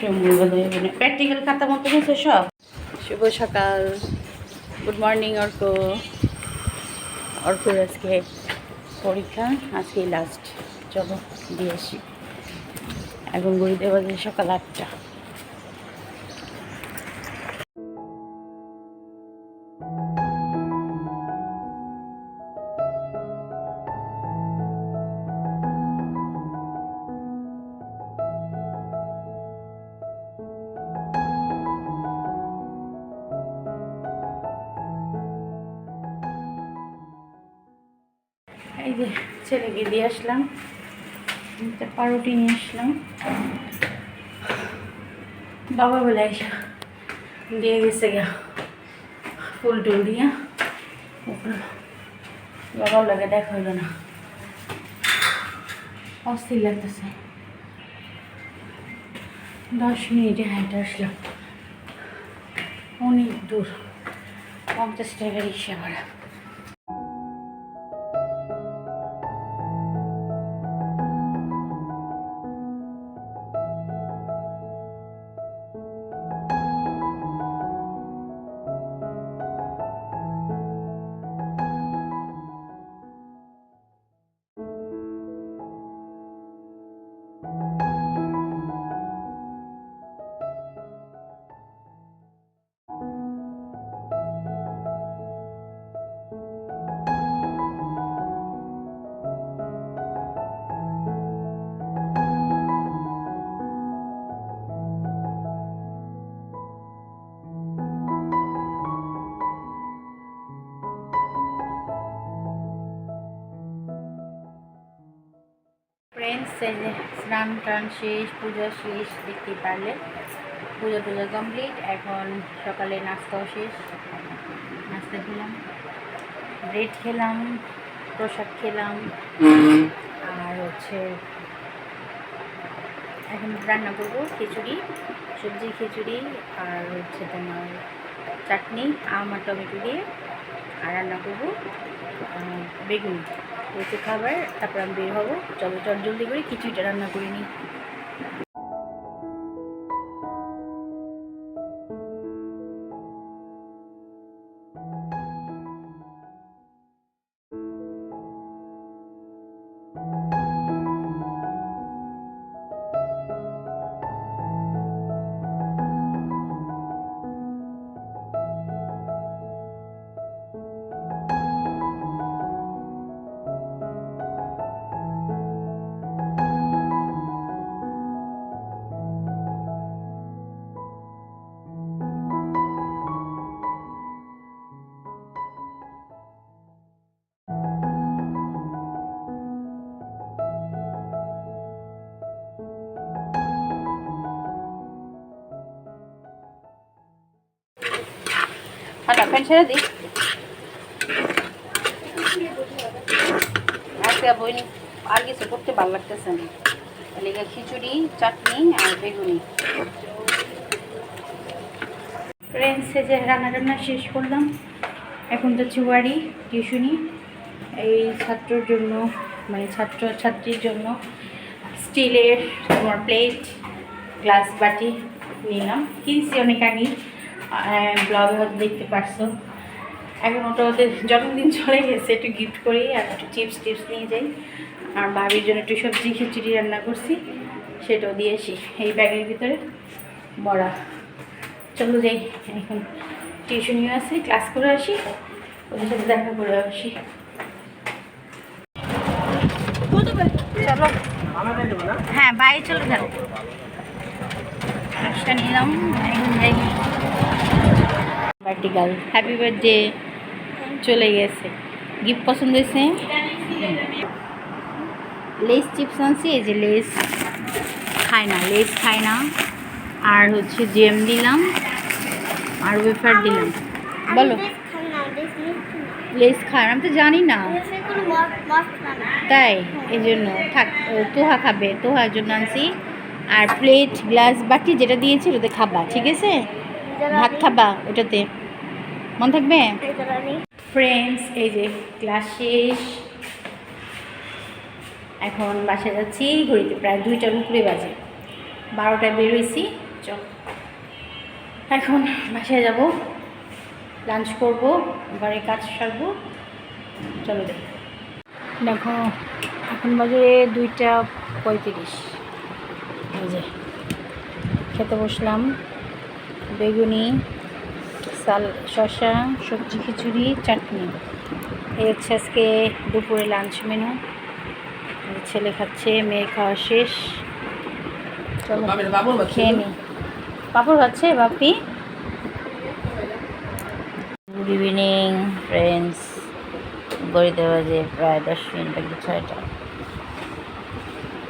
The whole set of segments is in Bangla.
প্র্যাকটিক্যাল খাতা মতো হয়েছে সব? শুভ সকাল। Good morning Arko. অর্কর আজকে পরীক্ষা, আজকেই লাস্ট চলো, দিয়ে আসি। এখন ঘুরিতে বাজে সকাল আটটা। এই যে ছেলেকে দিয়ে আসলাম। একটা পাউরুটি নিয়ে আসলাম। বাবা বলে এসে দিয়ে গেছে গা ফুল টুল দিয়া। বাবার লাগে দেখা হলো না। অস্থির লাগতেছে। দশ মিনিটে হাইটে আসলাম। অনেক দূর, পঞ্চাশ টাকা রিক্সা ভাড়া যে স্নান টান শেষ, পূজা শেষ দেখতে পারলে। পূজা টুজা কমপ্লিট এখন সকালে নাস্তাও শেষ। নাস্তা খেলাম, ব্রেড খেলাম, প্রসাদ খেলাম, আর হচ্ছে এখন রান্না করব খিচুড়ি, সবজি খিচুড়ি, আর হচ্ছে তোমার চাটনি, আম আর টমেটো দিয়ে, আর রান্না করব বেগুন। হচ্ছে খাবার তারপর আমি বের হব। চলো চট জলদি করে খিচুড়িটা রান্না করে নিই। হাঁটা ফ্যান ছেড়ে দিই আজকে বই আর কিছু করতে ভালো লাগতেছে না খিচুড়ি চাটনি আর বেগুনি ফ্রেন্ডস রান্না টান্না শেষ করলাম। এখন তো চুয়ারি টিউশনি। এই ছাত্রর জন্য মানে ছাত্র ছাত্রীর জন্য স্টিলের তোমার প্লেট গ্লাস বাটি নিলাম। কিনছি অনেক আগেই। ব্লগে হয়তো দেখতে পারছ। এখন ওটা ওদের জন্মদিন চলে গেছে, একটু গিফট করি, আর একটু চিপস টিপস নিয়ে যাই। আর ভাবির জন্য একটু সবজি খিচুড়ি রান্না করছি, সেটাও দিয়ে আসি এই ব্যাগের ভিতরে, বড়া। চলো যাই, এখন টিউশনিও আছে ক্লাস করে আসি, ওদের সাথে দেখা করে আসি। চলো। হ্যাঁ বাইরে চলে একটা নিলাম, এখন যাই। ভার্টিকাল হ্যাপি বার্থডে চলে গেছে। গিফট পছন্দ হয়েছে? লেস চিপস আনছি এই যে লেস খায় না লেস খায় না। আর হচ্ছে জেম দিলাম আর ওয়েফার দিলাম। বলো। লেস খায় আমি তো জানি না। তাই এই জন্য থাক তোহা খাবে তোহার জন্য আনছি। আর প্লেট গ্লাস বাটি যেটা দিয়েছি ওটাতে খাবা ঠিক আছে? ভাত খাবা ওটাতে। মন থাকবে? ফ্রেন্ডস এই যে ক্লাস শেষ। এখন বাসায় যাচ্ছি ঘড়িতে প্রায় দুইটার উপরে বাজে। বারোটায় বেরোইছি চল। এখন বাসায় যাব লাঞ্চ করব ঘরে কাজ সারবো চলো দেখি দেখো এখন বাজে দুইটা পঁয়ত্রিশ। এই যে খেতে বসলাম বেগুনি সাল শসা সবজি খিচুড়ি চাটনি। এই হচ্ছে আজকে দুপুরে লাঞ্চ মেনু ছেলে খাচ্ছে মেয়ে খাওয়া শেষ। চলো খেয়ে নি। পাপড় খাচ্ছে বাপি? গুড ইভিনিং ফ্রেন্ডস গড়িতে বাজে প্রায় দশ মিনিট বাকি ছয়টা।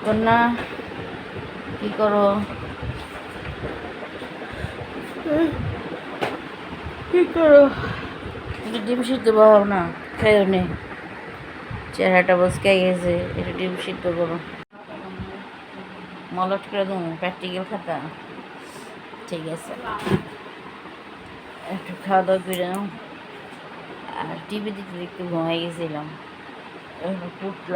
কন্যা কি করো? কি করো? একটু ডিম সিদ্ধ বাও না খাইও নেই। চেহারাটা বসকে গেছে একটু ডিম সিদ্ধ করো মলট করে দেবো প্র্যাকটিক্যাল খাতা। ঠিক আছে। একটু খাওয়া দাওয়া করে নাও। আর টিভি দেখতে দেখতে ঘুমাই গেছিলাম। উঠল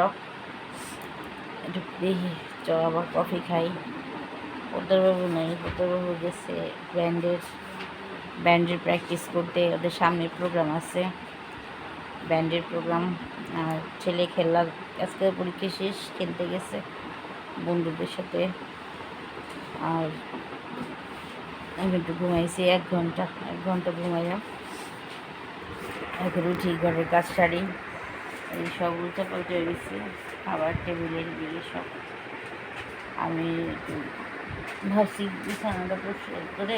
একটু দেখি চ আবার কফি খাই। পদ্মারবাবু নেই পদ্মারবাবু গেছে ব্যান্ডের ব্যান্ডের প্র্যাকটিস করতে ওদের সামনে প্রোগ্রাম আছে। ব্যান্ডের প্রোগ্রাম আর ছেলে খেলার আজকে পরীক্ষা শেষ, খেলতে গেছে বন্ধুদের সাথে। আর আমি একটু ঘুমাইছি, এক ঘণ্টা এক ঘণ্টা ঘুমাইলাম। এখন উঠি ঘরের কাজ সারি, এই সব উল্টা পাল্টে গেছে। খাবার টেবিলের দিকে সব। আমি ভাবছি বিছানাটা পরিষ্কার করে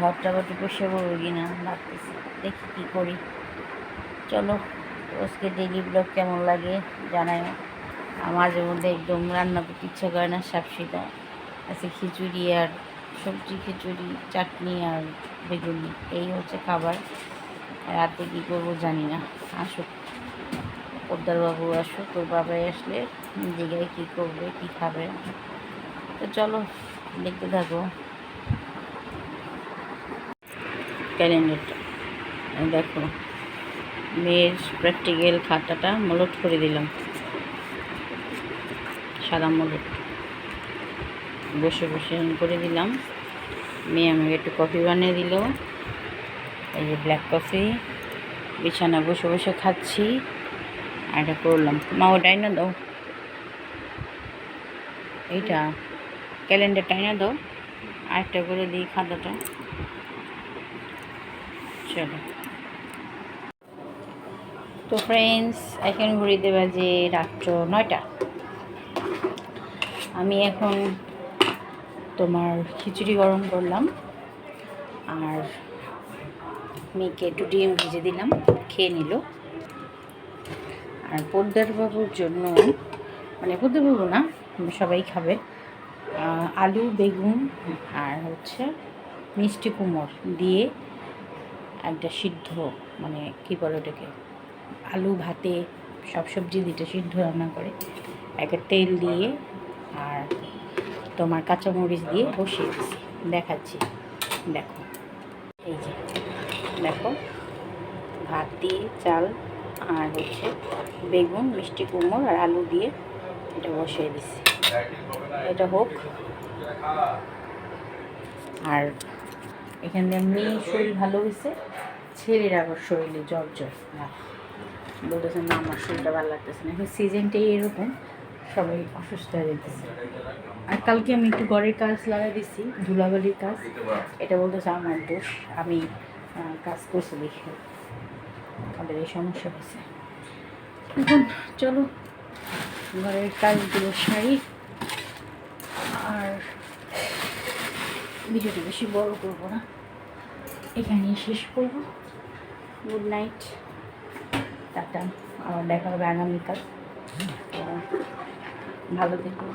ঘরটা একটু পরিষ্কার করব কিনা ভাবতেছি। দেখি কী করি। চলো, আজকে ডেলি ব্লগ কেমন লাগে জানাই। মাঝে মধ্যে একদম রান্না করতে ইচ্ছা করে না সাপসিটা আছে খিচুড়ি আর সবজি খিচুড়ি, চাটনি আর বেগুনি। এই হচ্ছে খাবার। রাতে কী করব জানি না। আসুক। পোদ্দারবাবু আসুক তোর বাবাই আসলে জায়গায় কী করবে, কী খাবে। তো চলো, দেখতে থাকো। ক্যালেন্ডারটা দেখো, মেয়ের প্র্যাকটিক্যাল খাতাটা মলট করে দিলাম। সাদা মলট বসে বসে করে দিলাম। মেয়ে আমাকে একটু কফি বানিয়ে দিল। এই যে ব্ল্যাক কফি বিছানা বসে বসে খাচ্ছি। এটা করলাম। মা, ওটাই না দাও। এইটা। ক্যালেন্ডারটাই না দাও। আরেকটা করে দিই খাতাটা। চলো। তো ফ্রেন্ডস এখন ঘুরিতে বাজে রাত্র নয়টা। আমি এখন তোমার খিচুড়ি গরম করলাম। আর মেয়েকে একটু ডিম ভেজে দিলাম, খেয়ে নিল। আর পোদ্দারবাবুর জন্য মানে পোদ্দারবাবু না, সবাই খাবে। আলু, বেগুন আর হচ্ছে মিষ্টি কুমড় দিয়ে একটা সিদ্ধ মানে কী বলে ওটাকে? আলু ভাতে সব সবজি দিতে সিদ্ধ রান্না করে। একটা তেল দিয়ে আর তোমার কাঁচামরিচ দিয়ে বসিয়ে দিচ্ছি দেখাচ্ছি। দেখো। এই যে, দেখো। ভাত দিয়ে চাল আর হচ্ছে বেগুন, মিষ্টি কুমড় আর আলু দিয়ে এটা বসিয়ে দিচ্ছি এটা হোক। আর এখানে মেয়ে শরীর ভালো হয়েছে। ছেলের আবার শরীরে জ্বর জ্বর। বলতেছে, না, আমার শরীরটা ভালো লাগতেছে না। এখন সিজনটাই এরকম, সবাই অসুস্থ হয়ে যেতেছে আর কালকে আমি একটু ঘরের কাজ লাগাই দিচ্ছি ধুলাবালির কাজ। এটা বলতেছে, আমার দোষ, আমি কাজ করছি দেখে। আমাদের এই সমস্যা হয়েছে। এখন চলো, ঘরের কাজগুলো সারি। আর ভিডিওটা বেশি বড় করব না। এখানেই শেষ করব। Good night tata. আবার দেখা হবে আগামীকাল। ভালো থেকো।